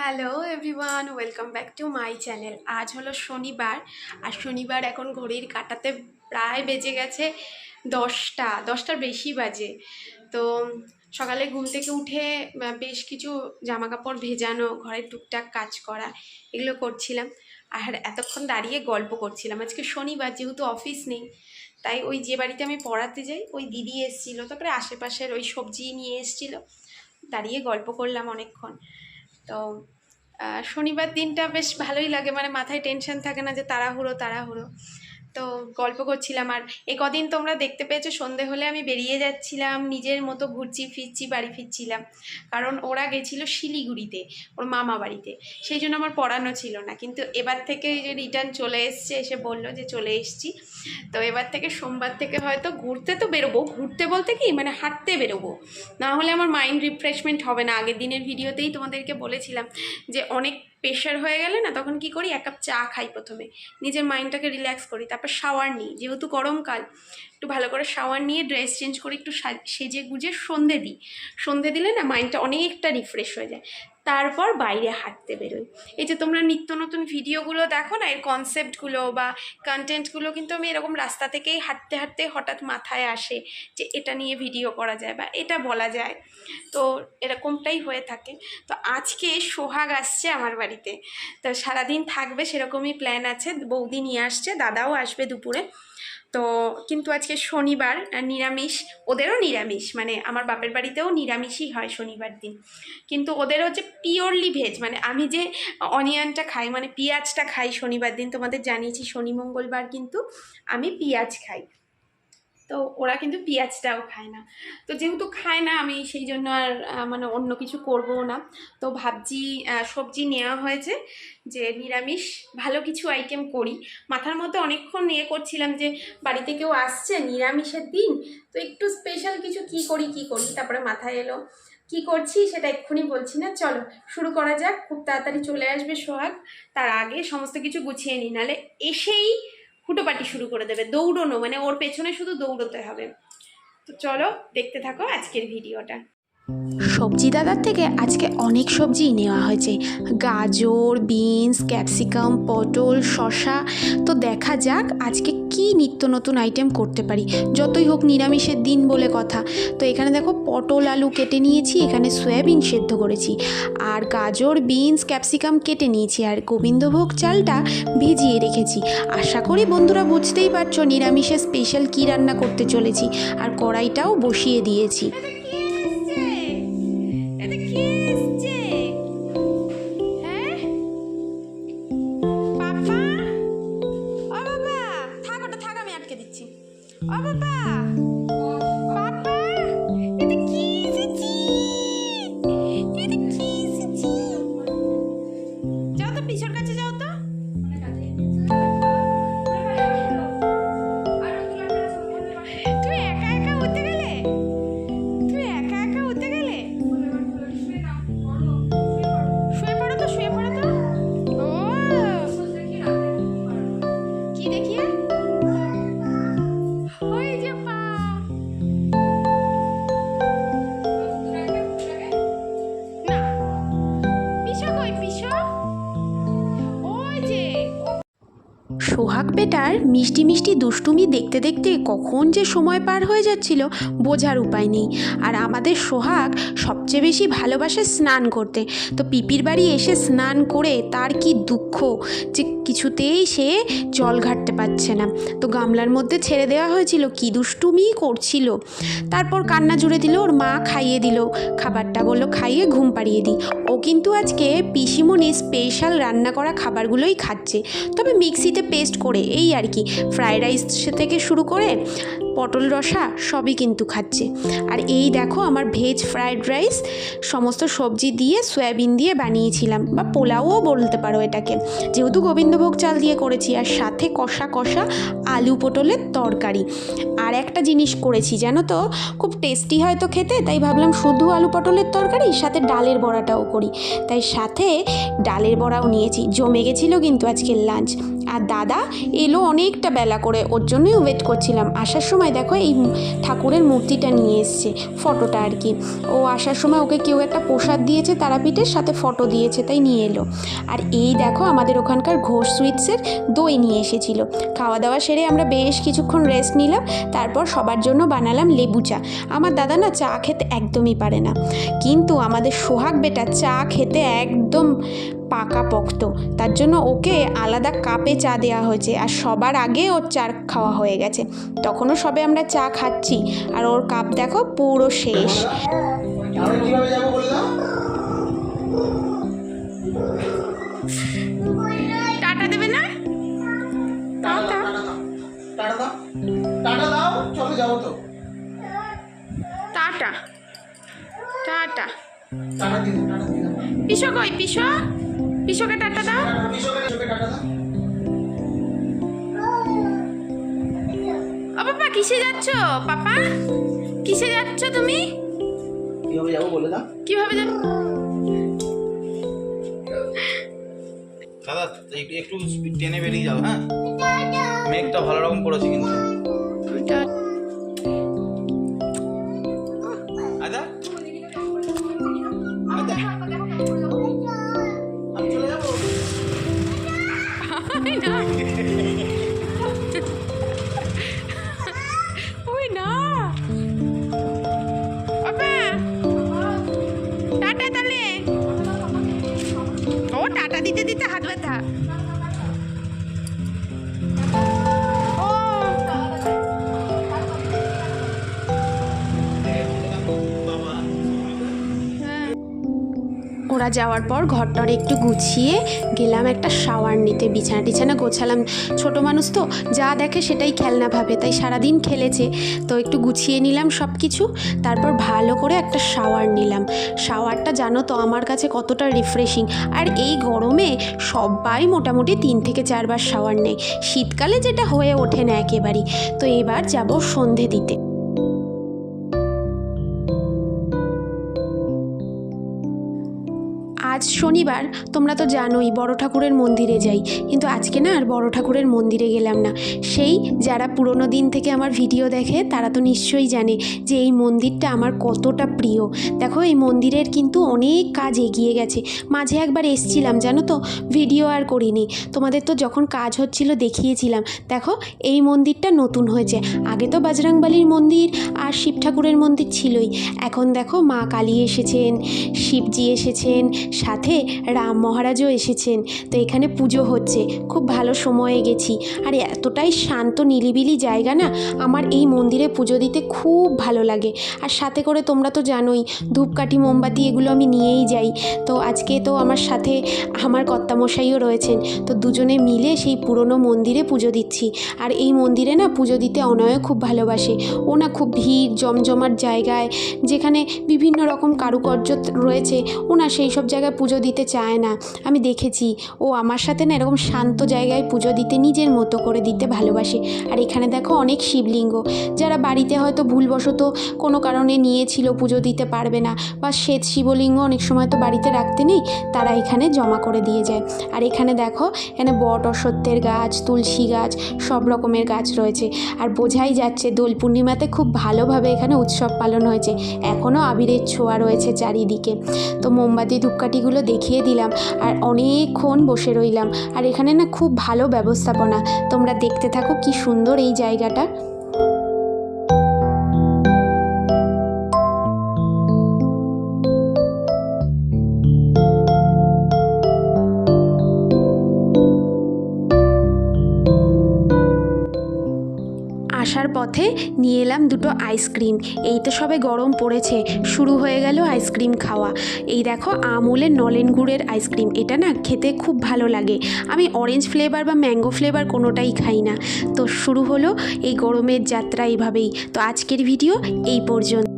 Hello everyone welcome back to my channel আজ হলো শনিবার, আর শনিবার এখন ঘড়ির কাটাতে প্রায় বেজে গেছে দশটা, দশটার বেশি বাজে। তো সকালে ঘুম থেকে উঠে বেশ কিছু জামা কাপড় ভেজানো, ঘরের টুকটাক কাজ করা, এগুলো করছিলাম। আর এতক্ষণ দাঁড়িয়ে গল্প করছিলাম। আজকে শনিবার, যেহেতু অফিস নেই, তাই ওই যে বাড়িতে আমি পড়াতে যাই, ওই দিদি এসেছিল, তারপরে আশেপাশের ওই সবজি নিয়ে এসেছিল। দাঁড়িয়ে গল্প করলাম অনেকক্ষণ। তো শনিবার দিনটা বেশ ভালোই লাগে। মানে মাথায় টেনশন থাকে না যে তাড়াহুড়ো তাড়াহুড়ো। তো গল্প করছিলাম আর এ কদিন তোমরা দেখতে পেয়েছ, সন্ধে হলে আমি বেরিয়ে যাচ্ছিলাম, নিজের মতো ঘুরছি, ফিরছি, বাড়ি ফিরছিলাম। কারণ ওরা গেছিল শিলিগুড়িতে, ওর মামা বাড়িতে। সেই জন্য আমার পড়ানো ছিল না। কিন্তু এবার থেকে যে রিটার্ন চলে এসছে, এসে বলল যে চলে এসছি। তো এবার থেকে সোমবার থেকে হয়তো ঘুরতে তো বেরোবো। ঘুরতে বলতে কি মানে হাঁটতে বেরোবো। না হলে আমার মাইন্ড রিফ্রেশমেন্ট হবে না। আগের দিনের ভিডিওতেই তোমাদেরকে বলেছিলাম যে অনেক প্রেশার হয়ে গেলে না, তখন কি করি? এক কাপ চা খাই প্রথমে। নিজের মাইন্ডটাকে রিল্যাক্স করি। তারপর শাওয়ার নিই। যেহেতু গরমকাল একটু ভালো করে শাওয়ার নিয়ে ড্রেস চেঞ্জ করে একটু সেজে গুজে সন্ধে দিই। সন্ধে দিলে না মাইন্ডটা অনেকটা রিফ্রেশ হয়ে যায়। তারপর বাইরে হাঁটতে বেরোই। এই যে তোমরা নিত্য নতুন ভিডিওগুলো দেখো না, এর কনসেপ্টগুলো বা কন্টেন্টগুলো কিন্তু আমি এরকম রাস্তা থেকেই হাঁটতে হাঁটতে হঠাৎ মাথায় আসে যে এটা নিয়ে ভিডিও করা যায় বা এটা বলা যায়। তো এরকমটাই হয়ে থাকে। তো আজকে সোহাগ আসছে আমার বাড়িতে। তো সারাদিন থাকবে সেরকমই প্ল্যান আছে। বৌদি নিয়ে আসছে, দাদাও আসবে দুপুরে। তো কিন্তু আজকে শনিবার নিরামিষ, ওদেরও নিরামিষ মানে আমার বাপের বাড়িতেও নিরামিষই হয় শনিবার দিন। কিন্তু ওদের হচ্ছে পিওরলি ভেজ মানে আমি যে অনিয়নটা খাই মানে পেঁয়াজটা খাই শনিবার দিন, তোমাদের জানিয়েছি শনি মঙ্গলবার কিন্তু আমি পেঁয়াজ খাই। তো ওরা কিন্তু পেঁয়াজটাও খায় না। তো যেহেতু খায় না, আমি সেই জন্য আর মানে অন্য কিছু করব না। তো ভাবছি সবজি নেওয়া হয়েছে যে নিরামিষ, ভালো কিছু আইটেম করি। মাথার মধ্যে অনেকক্ষণ নিয়ে করছিলাম যে, বাড়িতে কেউ আসছে, নিরামিষের দিন, তো একটু স্পেশাল কিছু কি করি কি করি? তারপরে মাথায় এলো, কি করছি সেটা এক্ষুনি বলছি না। চলো, শুরু করা যাক। খুব তাড়াতাড়ি চলে আসবে সোহাগ। তার আগে সমস্ত কিছু গুছিয়ে নিই, নাহলে এসেই হুটোপাটি শুরু করে দেবে, দৌড়নো মানে ওর পেছনে শুধু দৌড়তে হবে। তো চলো দেখতে থাকো আজকের ভিডিওটা। সবজি দাদার থেকে আজকে অনেক সবজিই নেওয়া হয়েছে। গাজর, বিনস, ক্যাপসিকাম, পটল, শসা। তো দেখা যাক আজকে কি নিত্য নতুন আইটেম করতে পারি। যতই হোক নিরামিষের দিন বলে কথা। তো এখানে দেখো পটল আলু কেটে নিয়েছি, এখানে সয়াবিন সেদ্ধ করেছি। আর গাজর, বিনস, ক্যাপসিকাম কেটে নিয়েছি। আর গোবিন্দভোগ চালটা ভিজিয়ে রেখেছি। আশা করি বন্ধুরা বুঝতেই পারছ নিরামিষে স্পেশাল কী রান্না করতে চলেছি। আর কড়াইটাও বসিয়ে দিয়েছি। সোহাগ বেটার মিষ্টি মিষ্টি দুষ্টুমি দেখতে দেখতে কখন যে সময় পার হয়ে যাচ্ছিল বোঝার উপায় নেই। আর আমাদের সোহাগ সবচেয়ে বেশি ভালোবাসে স্নান করতে। তো পিপির বাড়ি এসে স্নান করে তার কি দুঃখ যে কিছুতেই সে জল ঘাটতে পারছে না। তো গামলার মধ্যে ছেড়ে দেওয়া হয়েছিল কি দুষ্টুমি করছিল। তারপর কান্না জুড়ে দিল, ওর মা খাইয়ে দিল। খাবারটা বলল, খাইয়ে ঘুম পাড়িয়ে দিই ও কিন্তু আজকে পিসিমণি স্পেশাল রান্না করা খাবারগুলোই খাচ্ছে। তবে মিক্সিতে পেস্ট করে এই আর কি ফ্রায়েড রাইস থেকে শুরু করে পটল রসা সবই কিন্তু খাচ্ছে। আর এই দেখো আমার ভেজ ফ্রায়েড রাইস সমস্ত সবজি দিয়ে সয়াবিন দিয়ে বানিয়েছিলাম। বা পোলাওও বলতে পারো এটাকে। যেহেতু গোবিন্দভোগ চাল দিয়ে করেছি, আর সাথে কষা কষা আলু পটলের তরকারি। আর একটা জিনিস করেছি, জানো তো? খুব টেস্টি হয় তো খেতে, তাই ভাবলাম শুধু আলু পটলের তরকারি, সাথে ডালের বড়াটাও করি। তাই সাথে ডালের বড়াও নিয়েছি। জমে গেছিল কিন্তু আজকের লাঞ্চ আর দাদা এলো অনেকটা বেলা করে, ওর জন্যই ওয়েট করছিলাম। আসার সময় সময় দেখো এই ঠাকুরের মূর্তিটা নিয়ে এসছে, ফটোটা আর কি। ও আসার সময় ওকে কেউ একটা প্রসাদ দিয়েছে তারাপীঠের, সাথে ফটো দিয়েছে, তাই নিয়ে এলো। আর এই দেখো আমাদের ওখানকার ঘোষ সুইটসের দই নিয়ে এসেছিল। খাওয়া দাওয়া সেরে আমরা বেশ কিছুক্ষণ রেস্ট নিলাম, তারপর সবার জন্য বানালাম লেবু চা। আমার দাদা না চা খেতে একদমই পারে না। কিন্তু আমাদের সোহাগ বেটা চা খেতে একদম পাকা পক্ত। তার জন্য ওকে আলাদা কাপে চা দেওয়া হয়েছে আর সবার আগে ওর চা খাওয়া হয়ে গেছে। তখনও সবে আমরা চা খাচ্ছি আর ওর কাপ দেখো পুরো শেষ। টাটা দেবে না? টাটা দাও। টাটা টাটা যাব তো। টাটা। টাটা। টাটা দিন টাটা দিন পিসো কই পিসো? পিসোকে টাটা দাও। ও পাপা কিসে যাচ্ছ? পাপা কিসে যাচ্ছ তুমি? কীভাবে যাব বলে দাও। কীভাবে যাবে? দাদা একটু একটু স্পিড টেনে বেরিয়ে যাও হ্যাঁ? মেঘটা ভালো রকম পড়েছে কিন্তু। দিতে দিতে ওরা যাওয়ার পর ঘরটর একটু গুছিয়ে গেলাম একটা শাওয়ার নিতে, বিছানা টিছানা গোছালাম। ছোট মানুষ তো, যা দেখে সেটাই খেলনা ভাবে, তাই সারাদিন খেলেছে। তো একটু গুছিয়ে নিলাম সব কিছু তারপর ভালো করে একটা শাওয়ার নিলাম। শাওয়ারটা জানো তো, আমার কাছে কতটা রিফ্রেশিং আর এই গরমে সবাই মোটামুটি তিন থেকে চারবার শাওয়ার নেয়। শীতকালে যেটা হয়ে ওঠে না একেবারেই। তো এবার যাব সন্ধে দিতে। আজ শনিবার, তোমরা তো জানোই বড় ঠাকুরের মন্দিরে যাই। কিন্তু আজকে না আর বড় ঠাকুরের মন্দিরে গেলাম না। সেই যারা পুরোনো দিন থেকে আমার ভিডিও দেখে, তারা তো নিশ্চয়ই জানে যে এই মন্দিরটা আমার কতটা প্রিয়। দেখো, এই মন্দিরের কিন্তু অনেক কাজ এগিয়ে গেছে। মাঝে একবার এসছিলাম, জানো তো? ভিডিও আর করিনি। তোমাদের তো যখন কাজ হচ্ছিল, দেখিয়েছিলাম। দেখো, এই মন্দিরটা নতুন হয়েছে। আগে তো বজরংবলির মন্দির আর শিব ঠাকুরের মন্দির ছিলই। এখন দেখো, মা কালী এসেছেন, শিবজি এসেছেন সাথে রাম মহারাজও এসেছেন। তো এখানে পুজো হচ্ছে। খুব ভালো সময়ে গেছি। আর এতটাই শান্ত, নিরিবিলি জায়গা না, আমার এই মন্দিরে পুজো দিতে খুব ভালো লাগে। আর সাথে করে তোমরা তো জানোই, ধূপকাঠি, মোমবাতি এগুলো আমি নিয়েই যাই। তো আজকে তো আমার সাথে আমার কর্তামশাইও রয়েছেন। তো দুজনে মিলে সেই পুরনো মন্দিরে পুজো দিচ্ছি। আর এই মন্দিরে না পুজো দিতে অনয় খুব ভালোবাসে। ও না খুব ভিড়, জমজমাট জায়গায়, যেখানে বিভিন্ন রকম কারুকার্য রয়েছে, ও না সেই সব জায়গায় পুজো দিতে চায় না। আমি দেখেছি, ও আমার সাথে না এরকম শান্ত জায়গায় পুজো দিতে নিজের মতো করে দিতে ভালোবাসে। আর এখানে দেখো অনেক শিবলিঙ্গ, যারা বাড়িতে হয়তো ভুলবশত কোনো কারণে নিয়েছিল পুজো দিতে পারবে না বা শ্বেত শিবলিঙ্গ অনেক সময় তো বাড়িতে রাখতে নেই, তারা এখানে জমা করে দিয়ে যায়। আর এখানে দেখো, এখানে বট অসত্যের গাছ, তুলসী গাছ, সব রকমের গাছ রয়েছে। আর বোঝাই যাচ্ছে দোল পূর্ণিমাতে খুব ভালোভাবে এখানে উৎসব পালন হয়েছে। এখনও আবিরের ছোঁয়া রয়েছে চারিদিকে। তো মোমবাতি ধূপকাঠিগুলো দেখিয়ে দিলাম আর অনেকক্ষণ বসে রইলাম। আর এখানে না খুব ভালো ব্যবস্থাপনা। তোমরা দেখতে থাকো কি সুন্দর এই জায়গাটা। নিয়ে এলাম দুটো আইসক্রিম এই তো সবে গরম পড়েছে, শুরু হয়ে গেল আইসক্রিম খাওয়া। এই দেখো, আমুলের নলেন গুড়ের আইসক্রিম এটা না খেতে খুব ভালো লাগে। আমি অরেঞ্জ ফ্লেভার বা ম্যাঙ্গো ফ্লেভার কোনোটাই খাই না। তো শুরু হলো এই গরমের যাত্রা এইভাবেই। তো আজকের ভিডিও এই পর্যন্ত।